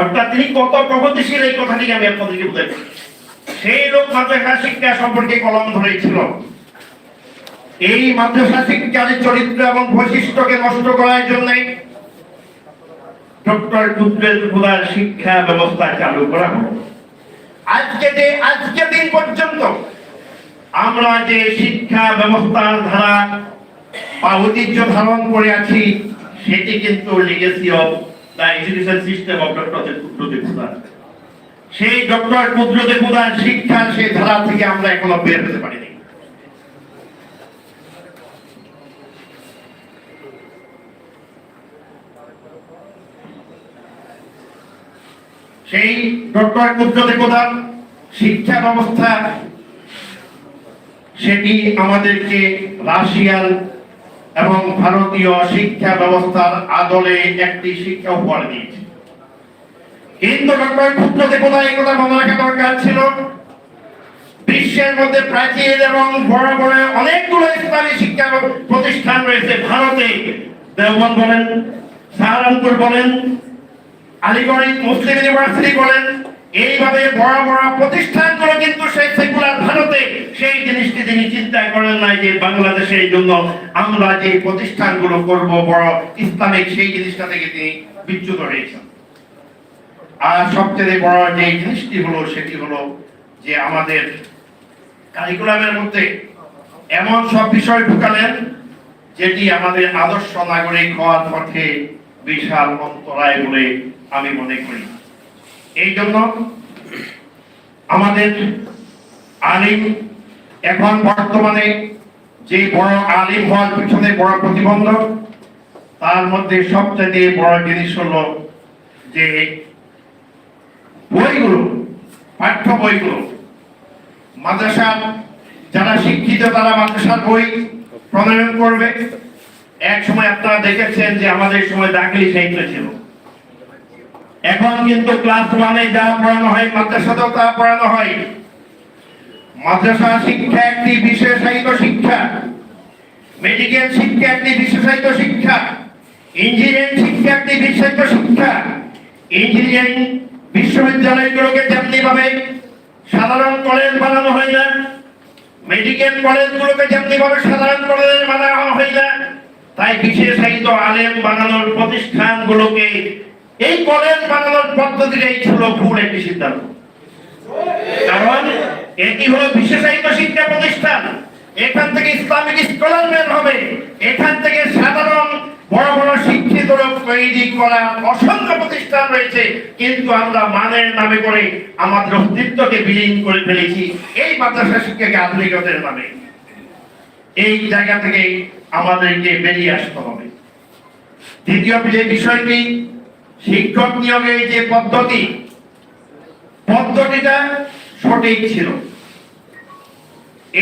অর্থাৎ তিনি কত প্রগতিশীল, এই কথাটিকে আমি আপনাদেরকে বুঝাচ্ছি সেই লোক মাদ্রাসা শিক্ষা সম্পর্কে কলম ধরেছিল। এই মাদ্রাসা শিক্ষার চরিত্র এবং বৈশিষ্ট্যকে নষ্ট করার জন্য ডক্টর কুদ্রেল খুদার শিক্ষা ব্যবস্থা চালু করা হলো। আজকে যে, আজকে দিন পর্যন্ত আমরা যে শিক্ষা ব্যবস্থার ধারা বা ঐতিহ্য ধারণ করে আছি, সেটি কিন্তু লিগেসি অফ সেই ডক্টর কুদ্রুতে খুদার শিক্ষা সেই ধারা থেকে আমরা এখনও বের হতে পারিনি। সেই ডক্টর কুদ্রতে খুদার শিক্ষা ব্যবস্থা, সেটি আমাদেরকে রাশিয়ান এবং ভারতীয় শিক্ষা ব্যবস্থার আদলে একটি শিক্ষা উপহার দিয়েছে। কিন্তু ডক্টর ক্ষুদ্রতে কোথায় কথা মনে রাখা দরকার ছিল। বিশ্বের মধ্যে প্রাচীন এবং বড় বড় অনেকগুলো ইসলামী শিক্ষা প্রতিষ্ঠান রয়েছে। ভারতে দেওবন্দ বলেন, সাহারানপুর বলেন, আলিগড় মুসলিম ইউনিভার্সিটি বলেন এইভাবে বড় বড় প্রতিষ্ঠানগুলো কিন্তু সেই সেকুলার ভারতে সেই জিনিসটি তিনি চিন্তা করেন নাই যে বাংলাদেশে এই জন্য আমরা যে প্রতিষ্ঠানগুলো করব, বড় ইসলামিক সেই জিনিসটা থেকে তিনি বিচ্যুত হয়েছেন। আর সবচেয়ে বড় যে জিনিসটি হলো, সেটি হলো যে আমাদের কারিকুলামের মধ্যে এমন সব বিষয় ঢুকালেন যেটি আমাদের আদর্শ নাগরিক হওয়ার পথে বিশাল অন্তরায় বলে আমি মনে করি। এই জন্য আমাদের আলিম এখন বর্তমানে যে বড় আলিম হওয়ার পিছনে বড় প্রতিবন্ধক তার মধ্যে সবচেয়ে বড় জিনিস হলো যে বইগুলো, পাঠ্য বইগুলো, মাদ্রাসার যারা শিক্ষিত তারা মাদ্রাসার বই প্রণয়ন করবে। এক সময় আপনারা দেখেছেন যে আমাদের সময় দাখিলি সাহিত্য ছিল এখন কিন্তু ক্লাস ওয়ানে যা পড়ানো হয়, মাদ্রাসাতেও তা পড়ানো হয়। মাদ্রাসা শিক্ষা একটি বিশেষায়িত শিক্ষা। মেডিকেল শিক্ষা একটি বিশেষায়িত শিক্ষা। ইঞ্জিনিয়ারিং শিক্ষা একটি বিশেষায়িত শিক্ষা। ইঞ্জিনিয়ারিং বিশ্ববিদ্যালয়গুলোকে যেমনি ভাবে সাধারণ কলেজ বানানো হয় না মেডিকেল কলেজগুলোকে যেমনি ভাবে সাধারণ কলেজ বানানো হয় না, তাই বিশেষায়িত আলেম বানানোর প্রতিষ্ঠানগুলোকে এই কলেজ বানানোর পদ্ধতিটাই ছিল ভুল, একটি সিদ্ধান্ত। কারণ এটি হলো বিশেষায়িত শিক্ষা প্রতিষ্ঠান। এখান থেকে ইসলামিক স্কলার বের হবে। এখান থেকে সাধারণ বড় বড় শিক্ষিত লোক তৈরি করা অসংখ্য প্রতিষ্ঠান রয়েছে। কিন্তু আমরা মানের নামে করে আমাদের অস্তিত্বকে বিলীন করে ফেলেছি। এই মাদ্রাসা শিক্ষাকে আধুনিকতার নামে। এই জায়গা থেকে আমাদেরকে বেরিয়ে আসতে হবে। দ্বিতীয় যে বিষয়টি শিক্ষক নিয়োগের যে পদ্ধতি, পদ্ধতিটা সঠিক ছিল।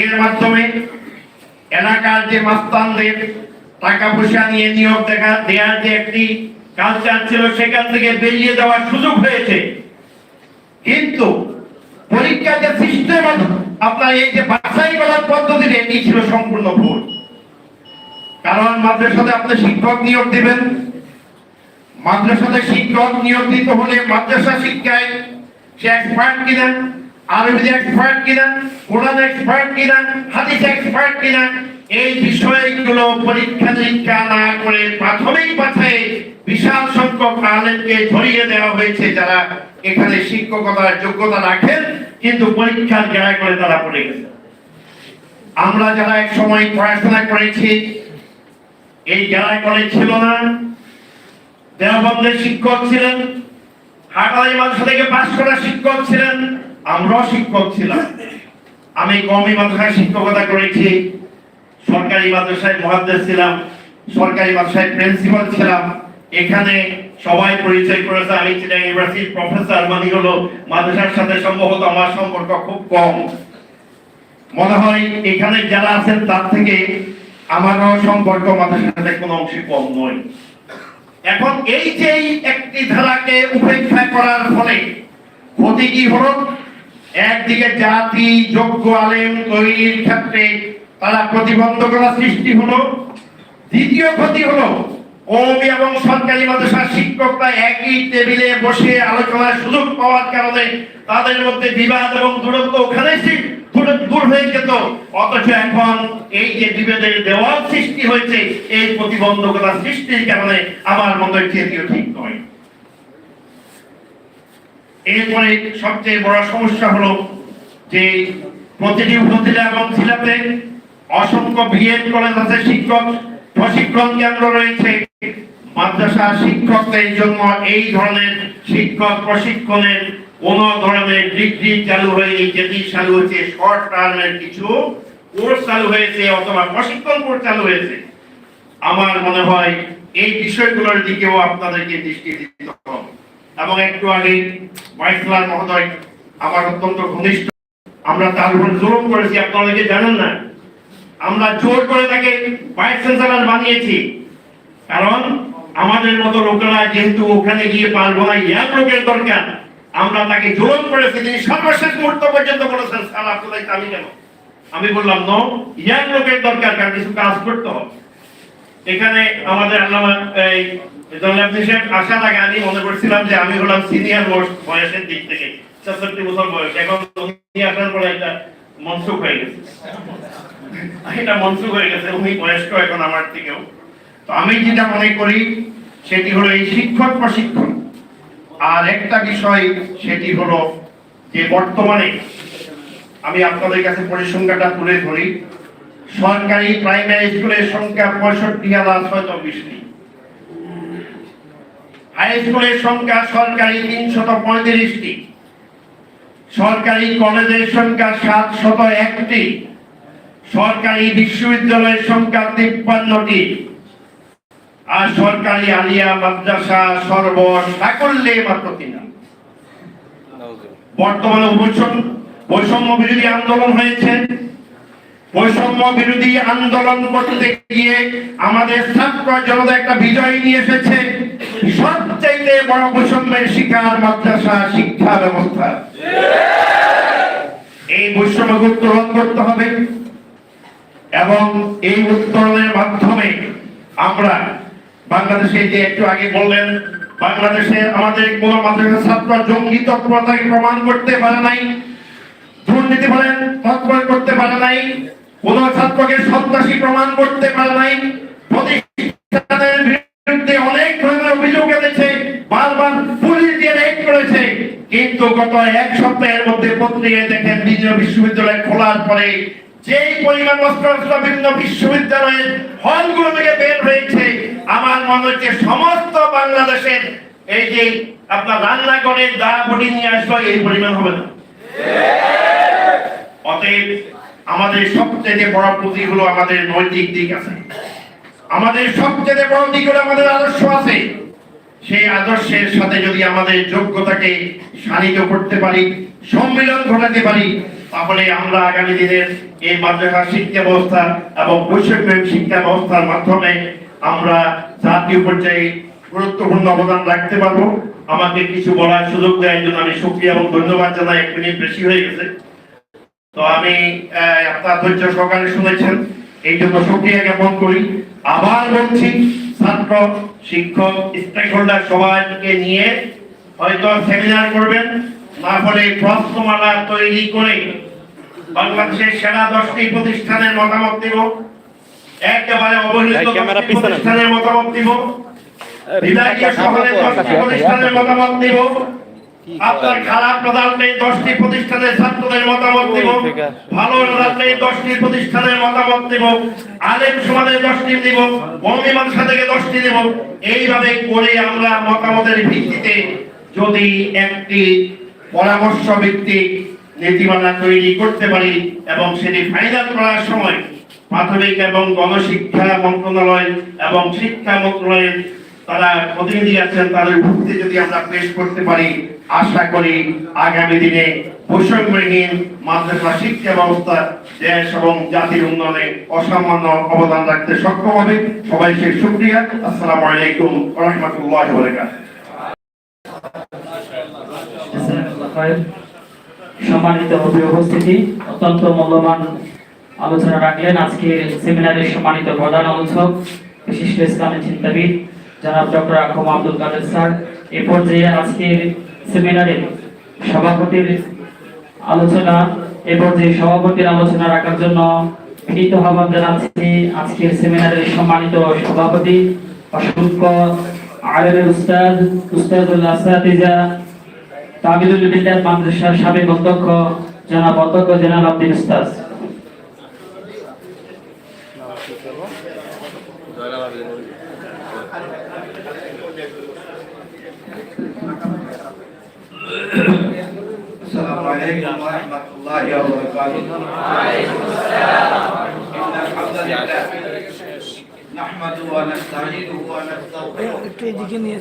এর মাধ্যমে এলাকার যে মাস্তানদের টাকা পয়সা নিয়ে নিয়োগ দেখা দেওয়ার যে একটি কালচার ছিল, সেখান থেকে বেরিয়ে দেওয়ার সুযোগ হয়েছে। কিন্তু পরীক্ষা যে সিস্টেম আপনার এই যে বাছাই করার পদ্ধতিটা, এটি ছিল সম্পূর্ণ ভুল। কারণ মাদ্রাসাতে আপনি শিক্ষক নিয়োগ দিবেন মাদ্রাসাতে শিক্ষক নিয়োগ দিতে হলে মাদ্রাসা শিক্ষায় সে এক্সপার্ট কিনা, আরবিতে এক্সপার্ট কিনা কোরআন এক্সপার্ট কিনা, হাদিস এক্সপার্ট কিনা, এই বিষয়গুলো পরীক্ষা নিরীক্ষা না করে প্রাথমিক পাথায় বিশাল সংখ্যক আলেমকে ধরিয়ে দেওয়া হয়েছে যারা এখানে শিক্ষকতার যোগ্যতা রাখেন, কিন্তু পরীক্ষার গেড়ায় করে তারা পড়ে গেছে। আমরা যারা এক সময় পড়াশোনা করেছি, এই গেড়ায় করে ছিল না। দেওবন্দের শিক্ষক ছিলেন হাটালি মাদ্রাসা থেকে পাশ করা শিক্ষক ছিলেন, আমরাও শিক্ষক ছিলাম। আমি কমি মাদ্রাসায় শিক্ষকতা করেছি, সরকারি মাদ্রাসায় মহাদ্দেশ ছিলাম, সরকারি মাদ্রাসায় প্রিন্সিপাল ছিলাম। এখানে সবাই পরিচয় করেছে, আমি ছিলাম ইউনিভার্সিটির প্রফেসর মানে হলো মাদ্রাসার সাথে সম্ভবত আমার সম্পর্ক খুব কম। মনে হয় এখানে যারা আছেন তার থেকে আমারও সম্পর্ক মাদ্রাসার সাথে কোনো অংশে কম নয়। এখন এই যে একটি ধারাকে উপেক্ষা করার ফলে ক্ষতি কি হলো? একদিকে জাতি, যোগ্য আলেম তৈরির ক্ষেত্রে তারা প্রতিবন্ধকতা সৃষ্টি হলো। দ্বিতীয় ক্ষতি হলো, কওমি এবং সরকারি মাদ্রাসার শিক্ষকরা একই টেবিলে বসে আলোচনার সুযোগ পাওয়ার কারণে তাদের মধ্যে বিবাদ এবং দূরত্ব ওখানে দূর হয়ে যেত। অথচ এখন এই যে বিভেদের দেওয়াল সৃষ্টি হয়েছে, এই প্রতিবন্ধকতা সৃষ্টির কারণে আমার হচ্ছে ঠিক নয়। এরপরে সবচেয়ে বড় সমস্যা হলো যে প্রতিটি উপজেলা এবং জেলাতে অসংখ্য বিএড কলেজ আছে, শিক্ষক, প্রশিক্ষণ কেন্দ্র রয়েছে। মাদ্রাসা শিক্ষকদের জন্য এই ধরনের শিক্ষক, প্রশিক্ষণের কোন ধরনের ডিগ্রি চালু হয়নি, যেটি চালু হয়েছে, শর্ট টার্মের কিছু কোর্স চালু হয়েছে অথবা প্রশিক্ষণ কোর্স চালু হয়েছে। আমার মনে হয় এই বিষয়গুলোর দিকেও আপনাদেরকে দৃষ্টি দিতে হবে। এবং একটু আগে মহোদয় আমার অত্যন্ত ঘনিষ্ঠ। আমরা তার উপর জুলুম করেছি, আপনারা অনেকে জানেন না? আমরা জোর করে তাকে ভাইস চ্যান্সেলর বানিয়েছি। কারণ আমাদের মতো লোকেরা যেহেতু ওখানে গিয়ে পারব না, ইয়ার লোকের দরকার। আমরা তাকে জুলুম করেছি তিনি সর্বশেষ মুহূর্ত পর্যন্ত বলেছেন স্যার আপনাদের আমি কেন? আমি বললাম, নো ইয়ার লোকের দরকার, কারণ কিছু কাজ করতে হবে। এখানে আমাদের আল্লামা, এই জনাব সাহেব আশা লাগে আমি মনে করছিলাম যে আমি হলাম সিনিয়র মোস্ট বয়সের দিক থেকে। ছেষট্টি বছর বয়স। এখন উনি আসার পরে এটা মনসুখ হয়ে গেছে। এটা মনসুখ হয়ে গেছে, উনি বয়স্ক এখন আমার থেকেও। তো আমি যেটা মনে করি, সেটি হলো এই শিক্ষক প্রশিক্ষণ। আর একটা বিষয়, সেটি হলো যে বর্তমানে আমি আপনাদের কাছে পরিসংখ্যাটা তুলে ধরি, সরকারি প্রাইমারি স্কুলের সংখ্যা পঁয়ষট্টি হাজার ছয়শো বিশটি হাই স্কুলের সংখ্যা সরকারি তিনশত পঁয়ত্রিশটি সরকারি কলেজের সংখ্যা সাতশত একটি সরকারি বিশ্ববিদ্যালয়ের সংখ্যা তিপ্পান্নটি আর সরকারি আলিয়া মাদ্রাসা সর্ব সাকল্যে মাত্র তিনটা। বর্তমানে বৈষম্য বৈষম্য বিরোধী আন্দোলন হয়েছে। বৈষম্য বিরোধী আন্দোলন করতে গিয়ে আমাদের ছাত্র জনতা একটা বিজয় নিয়ে এসেছে। সবচাইতে বড় বৈষম্যের শিকার মাদ্রাসা শিক্ষা ব্যবস্থা। এই বৈষম্যকে উত্তোলন করতে হবে। এবং এই উত্তোলনের মাধ্যমে আমরা বাংলাদেশে যে একটু আগে বললেন, বাংলাদেশে আমাদের কোন মাদ্রাসা ছাত্র জঙ্গি তৎপরতাকে প্রমাণ করতে পারে নাই, দুর্নীতি বলেন, তৎপর করতে পারে নাই, কোন ছাত্রকে সন্ত্রাসী প্রমাণ করতে পারে নাই, প্রতিষ্ঠানের বিরুদ্ধে অনেক ধরনের অভিযোগ এনেছে, বারবার পুলিশ দিয়ে রেড করেছে, কিন্তু গত এক সপ্তাহের মধ্যে পত্রিকায় দেখেন বিভিন্ন বিশ্ববিদ্যালয় খোলার পরে যেই পরিমাণ অস্ত্র বিভিন্ন বিশ্ববিদ্যালয়ের হলগুলো থেকে বের হয়েছে, আমার মনে হচ্ছে সমস্ত বাংলাদেশের এই যে আপনার রান্নাঘরের দা বডি নিয়ে আসলো এই পরিমাণ হবে না। অতএব আমাদের সবচেয়ে বড় পুঁজি হলো আমাদের নৈতিক দিক আছে। আমাদের সবচেয়ে বড় দিক হলো আমাদের আদর্শ আছে। সেই আদর্শের সাথে যদি আমাদের যোগ্যতাকে শানিত করতে পারি, সম্মিলন ঘটাতে পারি তাহলে আমরা আগামী দিনের এই মাদ্রাসা শিক্ষা ব্যবস্থা এবং বৈষম্য শিক্ষা ব্যবস্থার মাধ্যমে আমরা জাতীয় পর্যায়ে গুরুত্বপূর্ণ অবদান রাখতে পারব। আমাকে কিছু বলার সুযোগ দেওয়ার জন্য আমি সুক্রিয়া এবং ধন্যবাদ জানাই। এক মিনিট বেশি হয়ে গেছে। তো আমি আপনার ধৈর্য সহকারে শুনেছেন। এই জন্য সুক্রিয়া জ্ঞাপন করি। আবার বলছি, ছাত্র, শিক্ষক স্টেক হোল্ডার সবাইকে নিয়ে হয়তো সেমিনার করবেন। না হলে প্রশ্নমালা তৈরি করে বাংলাদেশের সেরা দশটি প্রতিষ্ঠানের মতামত দিব। একেবারে অবহেলিত প্রতিষ্ঠানের মতামত দিব। বিভাগীয় শহরে দশটি প্রতিষ্ঠানের মতামত দিব। আপনার খারাপ রেজাল্টে দশটি প্রতিষ্ঠানের ছাত্রদের মতামত দিব। ভালো রেজাল্টে দশটি প্রতিষ্ঠানের মতামত দিব। আলেম সমাজের দশটি দিব। থেকে দশটি দিব। এইভাবে করে আমরা মতামতের ভিত্তিতে যদি একটি পরামর্শ ভিত্তিক নীতিমালা তৈরি করতে পারি এবং সেটি ফাইনাল করার সময় প্রাথমিক এবং গণশিক্ষা মন্ত্রণালয় এবং শিক্ষা মন্ত্রণালয়ের তারা প্রতিনিধি আছেন, তাদের উপস্থিতি যদি আমরা পেশ করতে পারি, আশা করি আগামী দিনে বৈষম্যহীন মাদ্রাসা শিক্ষা ব্যবস্থা, দেশ এবং জাতির উন্নয়নে অসামান্য অবদান রাখতে সক্ষম হবে। সবাই সবাইকে শুক্রিয়া। আসসালামু আলাইকুম রহমতুল্লাহ বরকাত সম্মানিত উপস্থিতি অত্যন্ত মূল্যবান আলোচনা রাখলেন। আজকের সেমিনারের সম্মানিত প্রধান আলোচক, বিশিষ্ট চিন্তাবিদ, জনাব ডক্টর আখম আব্দুল কাদের স্যার। এ পর্যায়ে আজকের সেমিনারের সভাপতির আলোচনা, এ পর্যায়ে সভাপতির আলোচনা রাখার জন্য আজকের সেমিনারের সম্মানিত সভাপতি, অসংখ্য উস্তাদ আসাতিজা তামিলুল বিদ্যাত মাদ্রাসার সাবেক অধ্যক্ষ জনাব অধ্যক্ষ জেনারেল আব্দুল উস্তাদ السلام عليكم ورحمة الله وبركاته. وعليكم السلام إن الحمد لله نحمده ونستعينه ونستغفره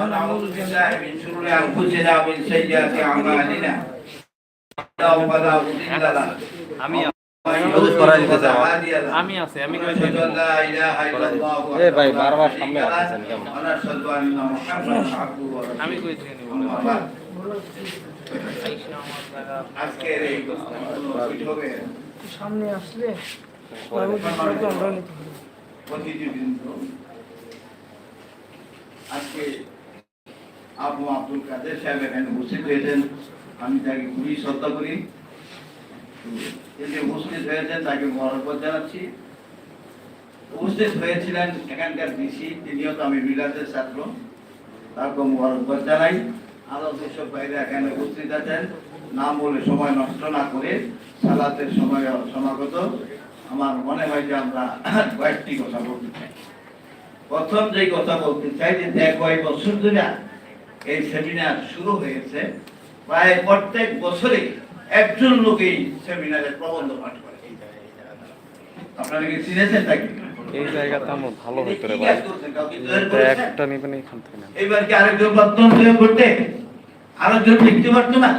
ونعوذ بالله من شرور أنفسنا ومن سيئات أعمالنا له فلا مضل له আমি ومن হলুদ করা দিতে يضلل চাও। فلا هادي له আমি আছি আমি কই أشهد أن لا إله إلا الله এ ভাই, وحده لا বারবার شريك সামনে له আসতেছেন কেমন? ونشهد أن محمدا عبده ورسوله আমি কই থেকে নিব أما بعد আজকের এই বৈঠকে সামনে আসলে পরবর্তী আমরা নিতে হবে। আজকে আবু আব্দুল কাদের সাহেব এখানে উপস্থিত হয়েছেন। আমি তাকে খুবই শ্রদ্ধা করি। উপস্থিত হয়েছেন, তাকে জানাচ্ছি। উপস্থিত হয়েছিলেন এখানকার ডিসি, তিনিও তো আমি মিলাদের ছাত্র। তারপর মরকত জানাই। আরও যেসব বাইরে এখানে উপস্থিত আছেন। নাম বলে সময় নষ্ট না করে সালাতের সময় সমাগত। আমার মনে হয় যে আমরা কয়েকটি কথা বলতে চাই। প্রথম যে কথা বলতে চাই যে দেখ কয়েক বছর ধরে এই সেমিনার শুরু হয়েছে। প্রায় প্রত্যেক বছরে একজন লোক এই সেমিনারে প্রবন্ধ পাঠ করে। আপনারা কি চিনেছেন তাকে এই জায়গাটা আমার ভালো কি রে ভাই একটা নিবেন এখান থেকে। এবার কি আরেকজন তৈরি করতে? আরেকজন লিখতে পারতো না?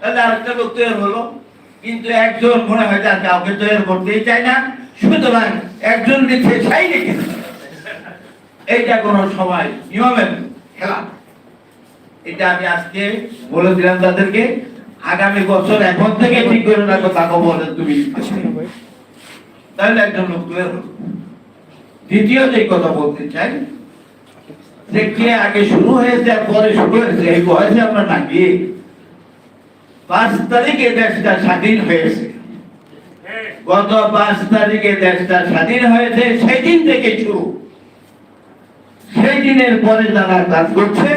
তাহলে আরেকটা লোক তৈরি হলো কিন্তু একজন মনে হয় তার কাউকে তৈরি করতেই চায় না, সুতরাং একজন লিখে চাই লিখে এইটা কোন সময়, নিয়মের খেলা। এটা আমি আজকে বলে দিলাম তাদেরকে। আগামী বছর এখন থেকে ঠিক করে রাখো তাকে বলে তুমি তাহলে একজন লোক তৈরি দ্বিতীয় যে কথা বলতে চাই, যে কে আগে শুরু হয়েছে পরে শুরু হয়েছে, এই বয়সে আমরা নাকি পাঁচ তারিখে দেশটা স্বাধীন হয়েছে। গত পাঁচ তারিখে দেশটা স্বাধীন হয়েছে সেই দিন থেকে শুরু। সেই দিনের পরে যারা কাজ করছে,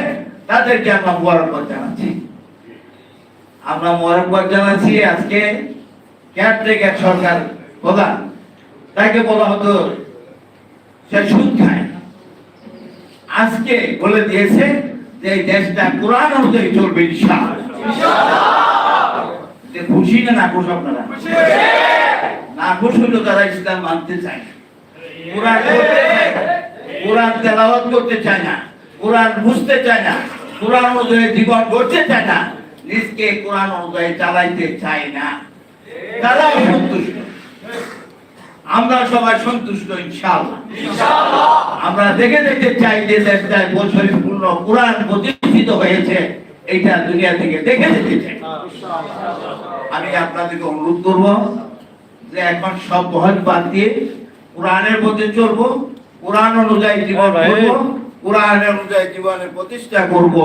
তাদেরকে আমরা মোবারকবাদ জানাচ্ছি। আমরা মোবারকবাদ জানাচ্ছি আজকে কেয়ারটেকার সরকার প্রধান। তাকে বলা হতো, সে সুদ খায় আজকে বলে দিয়েছে যে দেশটা কোরআন অনুযায়ী চলবে, ইনশাআল্লাহ। যে খুশি না আপনারা? হইল তারা ইসলাম মানতে চায় না। কোরআন কোরআন তেলাওয়াত করতে চায় না। কোরআন বুঝতে চায় না। কোরআন অনুযায়ী জীবন গড়তে চায় না। নিজকে কোরআন অনুযায়ী চালাইতে চায় না। তারা সন্তুষ্ট আমরা সবাই সন্তুষ্ট ইনশাআল্লাহ। আমরা দেখে দেখতে চাই যে দেশটায় বছরের পূর্ণ কোরআন প্রতিষ্ঠিত হয়েছে। এইটা দুনিয়া থেকে দেখে দেখতে চাই। আমি আপনাদেরকে অনুরোধ করব যে এখন সব বহজ বাদ দিয়ে কোরআনের পথে চলবো কোরআন অনুযায়ী জীবন করব কোরআন অনুযায়ী জীবনের প্রতিষ্ঠা করব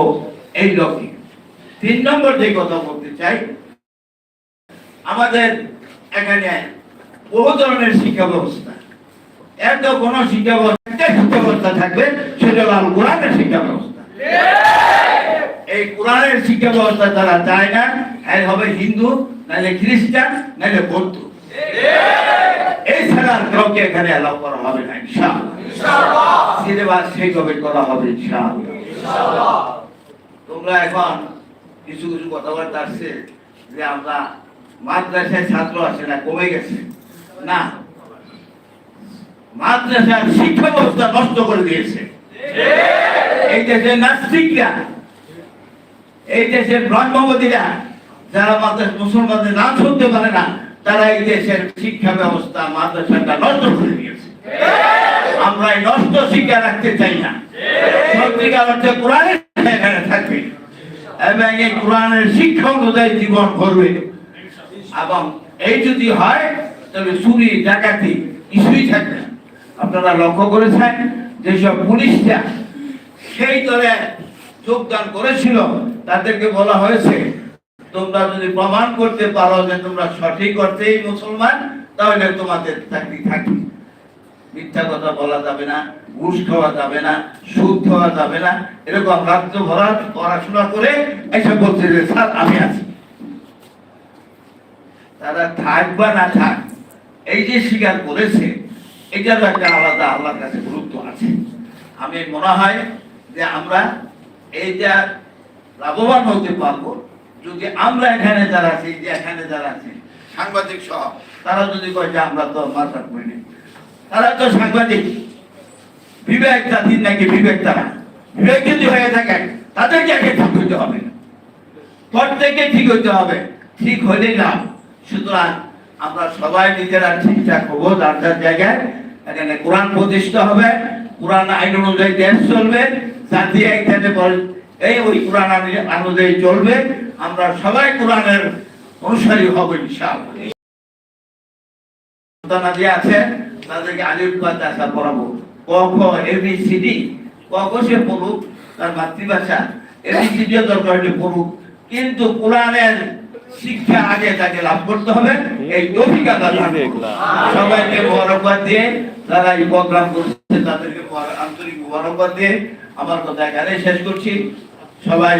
এই লক্ষ্যে। তিন নম্বর যে কথা বলতে চাই আমাদের এখানে বহু ধরনের শিক্ষা ব্যবস্থা। এত কোন শিক্ষা ব্যবস্থা একটা শিক্ষা ব্যবস্থা থাকবে সেটা হলো কোরআনের শিক্ষা ব্যবস্থা। এই কোরআনের শিক্ষা ব্যবস্থা তারা চায় না। এর হবে হিন্দু নাহলে খ্রিস্টান নাহলে বৌদ্ধ। এই ছাড়া কাউকে এখানে অ্যালাউ করা হবে না ইনশাআল্লাহ। সিলেবাস সেইভাবে করা হবে ইনশাআল্লাহ। তোমরা এখন কিছু কিছু কথাবার্তা আসছে যে আমরা মাদ্রাসায় ছাত্র আসে না কমে গেছে। না। মাদ্রাসার শিক্ষা ব্যবস্থা নষ্ট করে দিয়েছে। এই দেশের নাস্তিকরা এই দেশের ব্রহ্মবতীরা, যারা মাদ্রাসা মুসলমানদের নাম শুনতে পারে না, তারা এই দেশের শিক্ষা ব্যবস্থা মাদ্রাসাটা নষ্ট করে দিয়েছে। আমরা এই নষ্ট শিক্ষা রাখতে চাই না। সত্যিকার অর্থে কোরআনের এখানে থাকবে। এবং এই কোরআনের শিক্ষা অনুযায়ী জীবন করবে এবং এই যদি হয় তবে চুরি, ডাকাতি কিছুই থাকবে আপনারা লক্ষ্য করেছেন, যেসব পুলিশরা সেই দলে যোগদান করেছিল, তাদেরকে বলা হয়েছে, তোমরা যদি প্রমাণ করতে পারো যে তোমরা সঠিক অর্থেই মুসলমান, তাহলে তোমাদের চাকরি থাকবে। মিথ্যা কথা বলা যাবে না, ঘুষ খাওয়া যাবে না, সুদ খাওয়া যাবে না, এরকম রাজ্য ভরা পড়াশোনা করে এসে বলছে যে, স্যার, আমি আছি। তারা থাক বা না থাক, এই যে স্বীকার করেছে, এটারও একটা আলাদা আল্লাহর কাছে গুরুত্ব আছে। আমি মনে হয় যে আমরা এইটা লাভবান হতে পারব। যদি আমরা এখানে যারা আছি, যে এখানে যারা আছি, সাংবাদিক সহ, তারা যদি কয় যে আমরা তো মাথা করিনি তারা তো সাংবাদিক। বিবেক জাতির নাকি বিবেক তারা? বিবেক যদি হয়ে থাকে, তাদেরকে আগে ঠিক হইতে হবে প্রত্যেকে ঠিক হইতে হবে। ঠিক হলে না সুতরাং আমরা সবাই নিজেরা ঠিকঠাক হব, যার যার জায়গায়। এখানে কোরআন প্রতিষ্ঠা হবে, কোরআন আইন অনুযায়ী দেশ চলবে। জাতি এই ওই কোরআন অনুযায়ী চলবে আমরা সবাই কোরআনের অনুসারী হব ইনশাআল্লাহ। সন্তানা যে আছে তাদেরকে আলিফ বা পড়াবো। ক খ এবিসিডি ক খ সে পড়ুক তার মাতৃভাষা এবিসিডিও দরকার হলে পড়ুক। কিন্তু কোরআনের শিক্ষা আগে তাকে লাভ করতে হবে এই অভিজ্ঞতা সবাইকে মোবারকবাদ দিয়ে যারা এই প্রোগ্রাম করছে তাদেরকে আন্তরিক মোবারকবাদ দিয়ে আমার কথা এখানে শেষ করছি সবাই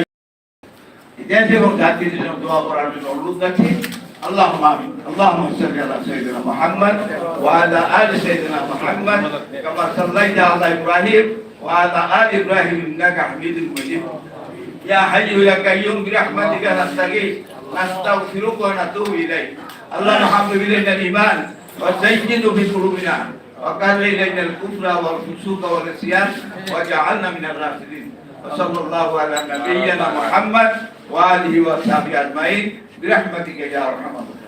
দেশ এবং জাতির জন্য দোয়া করার জন্য অনুরোধ রাখছি اللهم امين اللهم صل على سيدنا محمد وعلى ال سيدنا محمد كما صليت على ابراهيم وعلى ال ابراهيم انك حميد مجيد يا حي يا قيوم برحمتك نستغيث نستغفرك ونتوب اليك اللهم حبب الينا الايمان وزينه في قلوبنا وكره الينا الكفر والفسوق والعصيان وجعلنا من الراشدين وصلى الله على نبينا محمد وآله وصحبه أجمعين برحمتك يا أرحم الراحمين